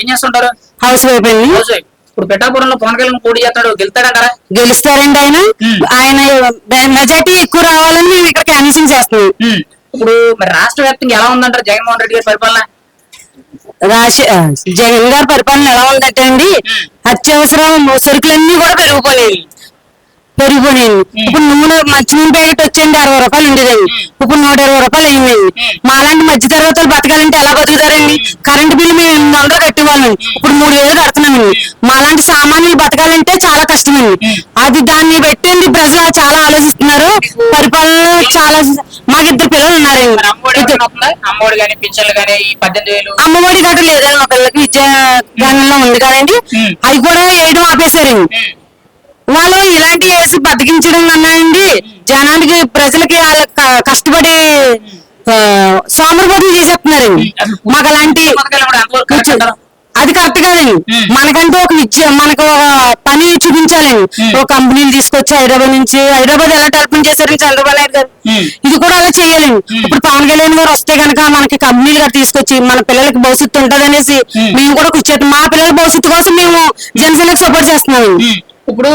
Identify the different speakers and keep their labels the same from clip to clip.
Speaker 1: ఏం చేస్తుంటారు?
Speaker 2: Housewife అండి.
Speaker 1: Housewife. ఇప్పుడు పిఠాపురంలో పవన్ కళ్యాణ్ పోటీ చేస్తాడు గెలుస్తాడంటారా
Speaker 2: గెలుస్తారండి ఆయన. ఆయన మెజార్టీ ఎక్కువ రావాలని మేము ఇక్కడ క్యాన్సింగ్ చేస్తున్నాం.
Speaker 1: ఇప్పుడు మరి రాష్ట్ర వ్యాప్తంగా ఎలా ఉందంటారు జగన్మోహన్ రెడ్డి గారి పరిపాలన?
Speaker 2: జగన్ గారి పరిపాలన ఎలా ఉందంటే అండి అత్యవసరం సరుకులన్నీ కూడా పెరిగిపోయాయి పెరిగిపోయాయి ఇప్పుడు నూనె మంచి నూనె ప్యాకెట్ వచ్చండి అరవై రూపాయలు ఉండేదండి. ఇప్పుడు నూట ఇరవై రూపాయలు అయిందండి. మాలాంటి మధ్య తరగతి వాళ్ళు బతకాలంటే ఎలా బతుకుతారండి? కరెంట్ బిల్లు మేము ఎనిమిది వందలు కట్టేవాళ్ళండి ఇప్పుడు మూడు వేలు కడుతున్నామండి. మాలాంటి సామాన్యులు బతకాలంటే చాలా కష్టమండి. అది దాన్ని పెట్టండి ప్రజలు చాలా ఆలోచిస్తున్నారు. పరిపాలన చాలా మాకు ఇద్దరు పిల్లలు ఉన్నారండి.
Speaker 1: అమ్మఒడి
Speaker 2: గట్ట లేదండి మా పిల్లలకి విద్యా ఉంది కదండి. అవి కూడా వేయడం ఆపేశారండి. వాళ్ళు ఇలాంటి వేసి బతికించడం కన్నా అండి జనానికి ప్రజలకి వాళ్ళ కష్టపడి సోమరపోతులు చేసేస్తున్నారండి మాకు అలాంటి? అది కరెక్ట్ కాదండి. మనకంటూ ఒక విద్య మనకు ఒక పని చూపించాలండి. ఒక కంపెనీలు తీసుకొచ్చి హైదరాబాద్ నుంచి హైదరాబాద్ ఎలా డెవలప్మెంట్ చేశారని చంద్రబాబు నాయుడు గారు. ఇది కూడా అలా చేయాలండి ఇప్పుడు పవన్ కళ్యాణ్ గారు వస్తే గనక మనకి కంపెనీలు గారు తీసుకొచ్చి మన పిల్లలకి భవిష్యత్తు ఉంటదనేసి
Speaker 1: ఉమ్.
Speaker 2: మేము కూడా కూర్చోటి మా పిల్లల భవిష్యత్తు కోసం మేము జనసేనకు సపోర్ట్ చేస్తున్నాం.
Speaker 1: ఇప్పుడు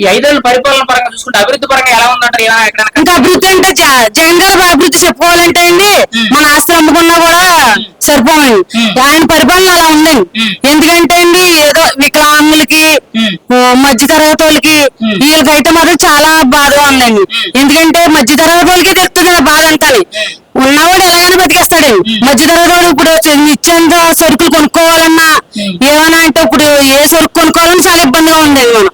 Speaker 1: ఈ ఐదేళ్ళ పరిపాలన పరంగా చూసుకుంటే అభివృద్ధి పరంగా ఎలా ఉందంటారు?
Speaker 2: ఇంకా అభివృద్ధి అంటే జ- జగన్ గారు అభివృద్ధి చెప్పుకోవాలంటే అండి మన ఆస్తులు అమ్ముకున్నా కూడా సరిపోవండి. ఆయన పరిపాలన అలా ఉందండి. ఎందుకంటే అండి ఏదో వికలాంగులకి మధ్య తరగతి వాళ్ళకి. వీళ్ళకైతే మాత్రం చాలా బాధగా ఉందండి. ఎందుకంటే మధ్య తరగతి వాళ్ళకి తెలుస్తుంది ఆ బాధ అంతా ఉన్నవాడు ఎలాగైనా బతికేస్తాడండి. మధ్య తరగతి ఇప్పుడు నిత్యంత సరుకులు కొనుక్కోవాలన్నా
Speaker 1: ఉమ్.
Speaker 2: ఏమైనా అంటే ఇప్పుడు ఏ సరుకు కొనుక్కోవాలన్నా చాలా ఇబ్బందిగా ఉందండి మనం.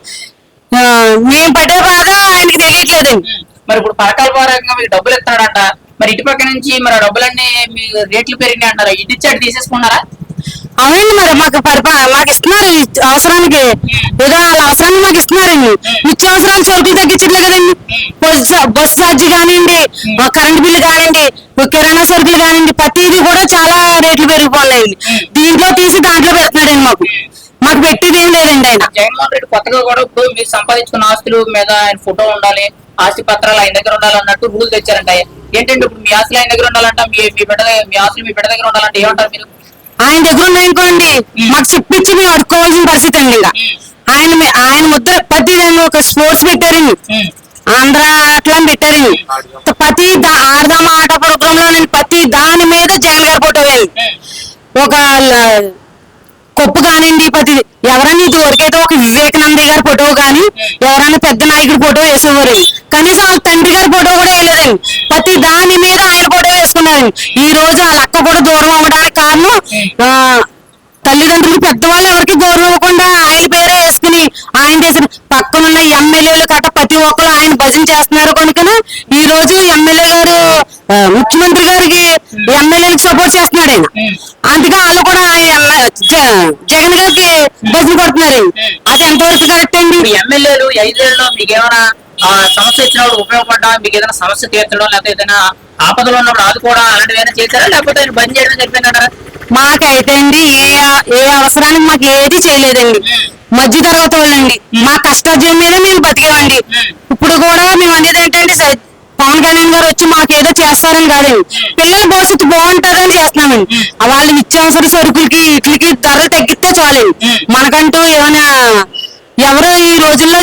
Speaker 2: మేము పడే బాధ ఆయనకి తెలియట్లేదండి
Speaker 1: మరి ఇప్పుడు పథకాల పరంగా మీకు డబ్బులు ఇస్తాడంట మరి ఇటు పక్క నుంచి మరి ఆ డబ్బులన్నీ మీ రేట్లు పెరిగినాయి అంటారా? ఇటు ఇచ్చి అటు తీసేసుకున్నారా?
Speaker 2: అవునండి మరి మాకు పరిపా మాకు ఇస్తున్నారు అవసరానికి. ఏదో వాళ్ళ అవసరానికి మాకు ఇస్తున్నారండి. నిత్యావసరాలు సరుకులు తగ్గించట్లే కదండి. బస్ ఛార్జ్ కానివ్వండి కరెంట్ బిల్లు కానివ్వండి కిరాణా సరుకులు కానివ్వండి ప్రతిదీ కూడా చాలా రేట్లు పెరిగిపోన్నాయండి దీంట్లో తీసి దాంట్లో పెడుతున్నాడండి మాకు. మాకు పెట్టేది ఏం లేదండి ఆయన.
Speaker 1: జగన్మోహన్ రెడ్డి కొత్తగా కూడా ఇప్పుడు మీరు సంపాదించుకున్న ఆస్తుల మీద ఆయన ఫోటో ఉండాలి ఆస్తి పత్రాలు ఆయన దగ్గర ఉండాలి అన్నట్టు రూల్ తెచ్చారంట. ఏంటంటే ఇప్పుడు మీ ఆస్తులు ఆయన దగ్గర ఉండాలంట మీ మీ బిడ్డ మీ ఆస్తులు మీ బిడ్డ దగ్గర ఉండాలంటే ఏమంటారు మీరు?
Speaker 2: ఆయన దగ్గర ఉన్నాయనుకోండి మాకు చెప్పించి మేము అడుక్కోవాల్సిన పరిస్థితి అండి ఇంకా ఆయన ఆయన ముద్ర ప్రతి దాన్ని ఒక స్పోర్ట్స్ పెట్టారండి
Speaker 1: ఉమ్.
Speaker 2: ఆంధ్ర అట్లా పెట్టారండి ప్రతి దా- ఆడదాం ఆట ప్రోగ్రామ్లో ప్రతి దాని మీద జగన్ గారు ఫోటో వేయాలి. ఒక కొప్పు కానివ్వండి ప్రతి ఎవరైనా ఇది వరకైతే ఒక వివేకానంద గారి ఫోటో కానీ ఎవరైనా పెద్ద నాయకుడి ఫోటో వేసేవారు. కనీసం వాళ్ళ తండ్రి గారి ఫోటో కూడా వేయలేదండి. ప్రతి దాని మీద ఆయన ఫోటో వేసుకున్నారండి. ఈ రోజు వాళ్ళ అక్క కూడా దూరం అవ్వడానికి కారణం తల్లిదండ్రులు పెద్దవాళ్ళు ఎవరికి గౌరవం ఇవ్వకుండా ఆయన పేరే వేసుకుని ఆయన చేసిన పక్కనున్న ఎమ్మెల్యేలు కట్ట ప్రతి ఒక్కరు ఆయన భజన చేస్తున్నారు కనుక ఈ రోజు ఎమ్మెల్యే గారు ముఖ్యమంత్రి గారికి ఎమ్మెల్యేలకు సపోర్ట్ చేస్తున్నాడు ఆయన అందుకే వాళ్ళు కూడా జగన్ గారికి భజన కొడుతున్నారు. అది ఎంతవరకు కరెక్ట్ అండి?
Speaker 1: ఇప్పుడు ఎమ్మెల్యేలు ఐదేళ్ళలో మీకు ఏమైనా సమస్య వచ్చినప్పుడు ఉపయోగపడ్డా? మీకు ఏదైనా సమస్య తీర్చడం లేకపోతే ఏదైనా ఆపదలో ఉన్నప్పుడు ఆదుకోవడం అలాంటివి ఏమైనా చేశారా? లేకపోతే ఆయన బంద్ చేయడం జరిపోయిందంటారా
Speaker 2: మాకైతే అండి ఏ ఏ అవసరానికి మాకు ఏది చేయలేదండి. మధ్య తరగతి వాళ్ళండి. మా కష్టార్జం మీద మేము బతికామండి ఇప్పుడు కూడా మేము అనేది ఏంటంటే పవన్ కళ్యాణ్ గారు వచ్చి మాకు ఏదో చేస్తారని కాదండి పిల్లల భవిష్యత్తు బాగుంటుందని చేస్తున్నామండి. ఆ వాళ్ళ నిత్యావసర సరుకులకి ఇట్లకి ధరలు తగ్గిస్తే చాలండి మనకంటూ ఏమైనా ఎవరు ఈ రోజుల్లో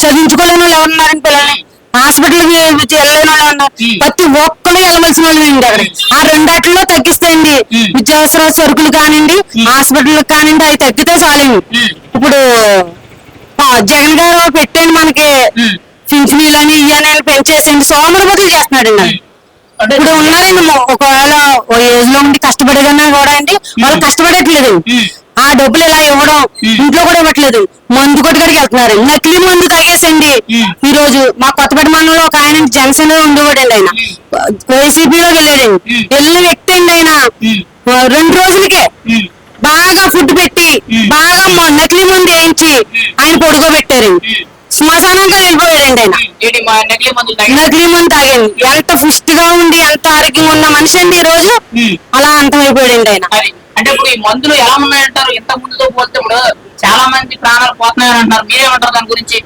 Speaker 2: చదివించుకోలేని వాళ్ళు ఎవరు ఉన్నారండి పిల్లల్ని? హాస్పిటల్కి వెళ్ళలేని వాళ్ళు ఉన్నారు? ప్రతి ఒక్కరు వెళ్ళవలసిన వాళ్ళు అండి అక్కడ. ఆ రెండాటిలో తగ్గిస్తాయండి. నిత్యావసర సరుకులు కానివ్వండి హాస్పిటల్ కానివ్వండి అవి తగ్గితే చాలండి. ఇప్పుడు జగన్ గారు పెట్టండి మనకి పింఛనీలని ఇవన్నీ పెంచేసండి సోమరబతులు చేస్తున్నాడండి ఆయన.
Speaker 1: అంటే
Speaker 2: ఇప్పుడు ఉన్నారండి ఒకవేళ ఓ ఏజ్లో ఉండి కష్టపడేదన్నా కూడా అండి వాళ్ళు కష్టపడట్లేదు. ఆ డబ్బులు ఇలా ఇవ్వడం ఇంట్లో కూడా ఇవ్వట్లేదు. మందు కొట్టుకడికి వెళ్తున్నారు. నకిలీ మందు తాగేసండి. ఈ రోజు మా కొత్తపేట మండలంలో ఒక ఆయన జనసేన ఉండేవాడండి ఆయన. వైసీపీలోకి వెళ్ళాడండి వెళ్ళిన వ్యక్తి అండి ఆయన. రెండు రోజులకే బాగా ఫుడ్ పెట్టి బాగా నకిలీ మందు వేయించి ఆయన పడుకోబెట్టారండి శ్మశానంగా వెళ్ళిపోయాడండి ఆయన.
Speaker 1: నకిలీ
Speaker 2: మందు తాగండి ఎంత పుష్టి గా ఉండి ఎంత ఆరోగ్యంగా ఉన్న మనిషి అండి ఈ రోజు. అలా అంతమైపోయాడండి ఆయన.
Speaker 1: అంటే ఇప్పుడు ఈ మందులు ఎలా ఉన్నాయంటారు? ఇంత ముందుతో పోలితే ఇప్పుడు చాలా మంది ప్రాణాలు పోతున్నాయని అంటున్నారు మీరేమంటారు దాని గురించి?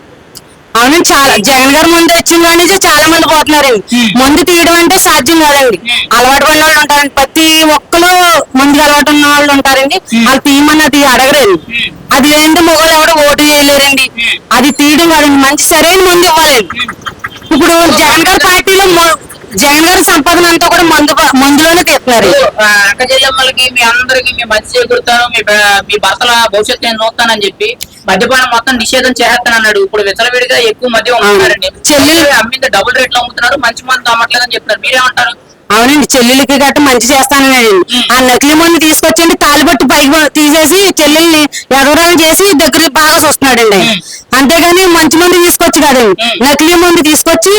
Speaker 2: అవునండి చాలా జగన్ గారు ముందు వచ్చిన నుంచి చాలా మంది పోతున్నారండి. మందు తీయడం అంటే సాధ్యం కాదండి. అలవాటు పడిన వాళ్ళు ఉంటారండి. ప్రతి ఒక్కరు ముందుకు అలవాటు ఉన్న వాళ్ళు ఉంటారండి. వాళ్ళు తీయమని అది అడగరండి. అది లేదంటే మొగలు ఎవరు ఓటు చేయలేరండి. అది తీయడం కాదండి. మంచి సరైన మందు ఇవ్వాలండి ఇప్పుడు జగన్ గారి పార్టీలో జగన్ గారి సంపాదన అంతా కూడా మందు మందులోనే తీస్తున్నారు.
Speaker 1: అక్క చెల్లెమ్మలకి మీ అందరికి మీ మధ్య చేకూరుతాను మీ మీ భర్తల భవిష్యత్తు నేను చూస్తానని చెప్పి మద్యపానం మొత్తం నిషేధం చేస్తాను అన్నాడు ఇప్పుడు విచ్చలవిడిగా ఎక్కువ మద్యం అమ్ముతున్నారండి
Speaker 2: చెల్లెలు-
Speaker 1: అమ్మింది డబుల్ రేట్లు అమ్ముతున్నారు మంచి మంది అమ్మట్లేదని చెప్తున్నారు మీరేమంటారు?
Speaker 2: అవునండి చెల్లెలకి గట్ట మంచి చేస్తానని ఆ నకిలీ మందు తీసుకొచ్చండి తాలిబట్టు పైకి తీసేసి చెల్లెల్ని ఎగరాలు చేసి దగ్గర బాగా చూస్తున్నాడండి. అంతేగాని మంచి మందు తీసుకొచ్చి కాదండి. నకిలీ మందు తీసుకొచ్చి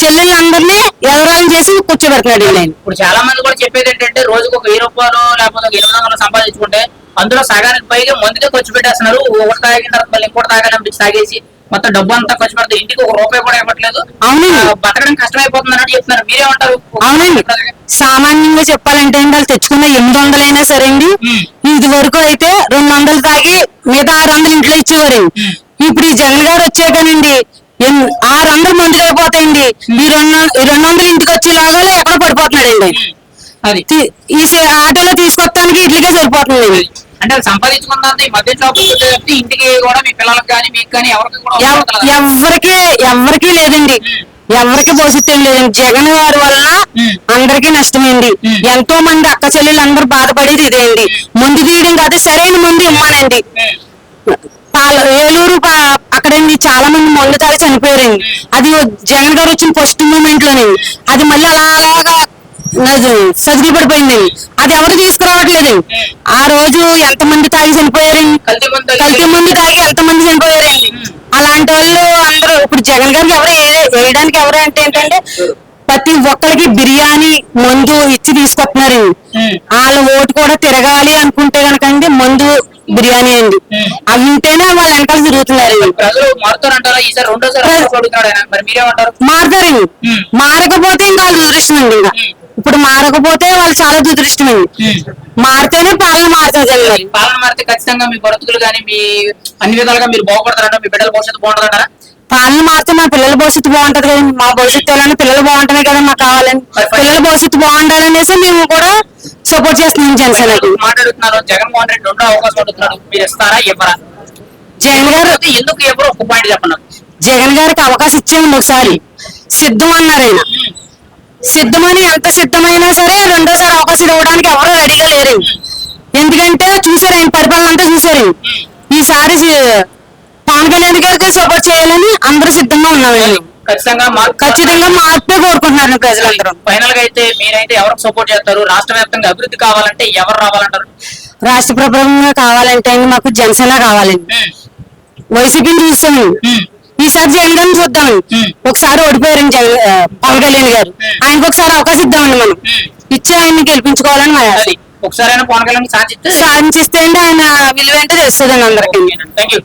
Speaker 2: చెల్లెళ్ళందరినీ ఎగరాలు చేసి కూర్చోబెడుతున్నాడు ఆయన
Speaker 1: ఇప్పుడు చాలా మంది కూడా చెప్పేది ఏంటంటే రోజుకు ఒక వెయ్యి రూపాయలు లేకపోతే ఒక ఎనిమిది వందలు సంపాదించుకుంటే అందులో సగానికి పైగా మందుకే ఖర్చు పెట్టేస్తున్నారు. ఒకటి తాగిన తర్వాత మళ్ళీ ఇంకోటి తాగాలని తాగేసి మొత్తం డబ్బు అంతా ఖర్చు పెడతారు ఇంటికి ఒక రూపాయి కూడా ఇవ్వట్లేదు.
Speaker 2: అవునండి.
Speaker 1: ఆ, బతకడం కష్టమైపోతుంది అన్నట్టు చెప్తున్నారు. మీరేమంటారు?
Speaker 2: అవునండి. సామాన్యంగా చెప్పాలంటే వాళ్ళు తెచ్చుకున్న ఎనిమిది వందలైనా సరే అండి. ఇది వరకు అయితే రెండు వందలు తాగి మిగతా ఆరు వందలు ఇంట్లో ఇచ్చేవారండి
Speaker 1: ఉం.
Speaker 2: ఇప్పుడు ఈ జగన్ గారు వచ్చాకనండి ఆరు వందలు మందులు అయిపోతాయండి. ఈ రెండు రెండు వందలు ఇంటికి వచ్చేలాగా ఎక్కడ పడిపోతున్నాడండి ఈ ఆటోలో తీసుకొస్తానికి ఇట్లకే సరిపోతుంది
Speaker 1: అంటే సంపాదించుకున్నంత ఈ మధ్య ఇంటికి కూడా మీ పిల్లలకు కానీ మీకు కానీ ఎవరికి కూడా
Speaker 2: ఎవ్-
Speaker 1: ఉపయోగపడదు.
Speaker 2: ఎవ్వరికి ఎవ్వరికి లేదండి. ఎవరికి భవిష్యత్తు ఏం లేదండి. జగన్ గారి వల్ల. అందరికీ నష్టమైంది. ఎంతో మంది అక్క చెల్లెలు అందరూ బాధపడేది ఇదే అండి. ముందు తీయడం కాదు సరైన ముందు ఇమ్మానండి ఏలూరు అక్కడండి చాలా మంది మందు తాగి చనిపోయారండి. అది జగన్ గారు వచ్చిన ఫస్ట్ మూమెంట్లోనే అది మళ్ళీ అలా సదిలి పడిపోయిందండి అది ఎవరు తీసుకురావట్లేదు? ఆ రోజు ఎంత మంది తాగి చనిపోయారండి
Speaker 1: కల్తీ మందు తాగి-
Speaker 2: ఎంత మంది చనిపోయారండి అలాంటి వాళ్ళు అందరూ ఇప్పుడు జగన్ గారికి ఎవరు వేయడానికి ఎవరు అంటే ఏంటంటే ప్రతి ఒక్కరికి బిర్యానీ మందు ఇచ్చి తీసుకొస్తున్నారండి
Speaker 1: ఉం.
Speaker 2: వాళ్ళ ఓటు కూడా తిరగాలి అనుకుంటే కనుకండి మందు బిర్యానీ అండి. అవి ఉంటేనే వాళ్ళ వెనకాల
Speaker 1: మీరేమంటారు?
Speaker 2: మారుతారండి. మారకపోతే ఇంకా వాళ్ళు దురదృష్టం అండి ఇంకా. ఇప్పుడు మారకపోతే వాళ్ళు చాలా దురదృష్టం అండి
Speaker 1: ఉం.
Speaker 2: మారితేనే పాలన మారుతుంది మరి
Speaker 1: పాలన మారితే ఖచ్చితంగా మీ బ్రతుకులు కానీ మీ అన్ని విధాలుగా మీరు బాగుపడతారంట మీ బిడ్డల భవిష్యత్తు బాగుంటుందంటారా?
Speaker 2: పాలన మారితే మా పిల్లల భవిష్యత్తు బాగుంటది కదండి. మా భవిష్యత్తు ఎలా పిల్లలు బాగుంటేనే కదా మాకు కావాలని. పిల్లల భవిష్యత్తు బాగుండాలనేసి మేము కూడా సపోర్ట్ చేస్తున్నాం జనసేనకి.
Speaker 1: మాట్లాడుతున్నారు? జగన్మోహన్ రెడ్డి రెండో అవకాశం అడుగుతున్నాడు మీరు ఇస్తారా? ఇవ్వరా?
Speaker 2: జగన్ గారు
Speaker 1: ఎందుకు ఎవరు ఒక పాయింట్ చెప్పండి
Speaker 2: జగన్ గారికి అవకాశం ఇచ్చేయండి ఒకసారి. సిద్ధం అన్నారు ఆయన. సిద్ధమని ఎంత సిద్ధమైనా సరే రెండోసారి అవకాశం ఇవ్వడానికి ఎవరు రెడీగా లేరు. ఎందుకంటే చూసారు ఆయన పరిపాలన అంతా చూసారు ఈసారి పవన్ కళ్యాణ్ గారికి సపోర్ట్ చేయాలని అందరూ సిద్ధంగా ఉన్నామండి
Speaker 1: ఖచ్చితంగా మార్పు
Speaker 2: ఖచ్చితంగా మార్పే కోరుకుంటున్నారు ప్రజలందరూ.
Speaker 1: ఫైనల్గా అయితే మీరైతే ఎవరికి సపోర్ట్ చేస్తారు? రాష్ట్ర వ్యాప్తంగా అభివృద్ధి కావాలంటే ఎవరు రావాలంటారు?
Speaker 2: రాష్ట్ర ప్రభుత్వంగా కావాలంటే మాకు జనసేన కావాలండి. వైసీపీని చూస్తాము ఈసారి జగన్ చూద్దామండి
Speaker 1: ఉమ్.
Speaker 2: ఒకసారి ఓడిపోయారండి జగన్ పవన్ కళ్యాణ్ గారు. ఆయనకు ఒకసారి అవకాశం ఇద్దామండి మనం. ఇచ్చి ఆయన్ని గెలిపించుకోవాలని మా
Speaker 1: ఒకసారైనా పవన్ కళ్యాణ్ సాధిస్తే
Speaker 2: సాధించిస్తే ఆయన విలువ ఏంటో తెలుస్తుందండి అందరికీ.
Speaker 1: Thank you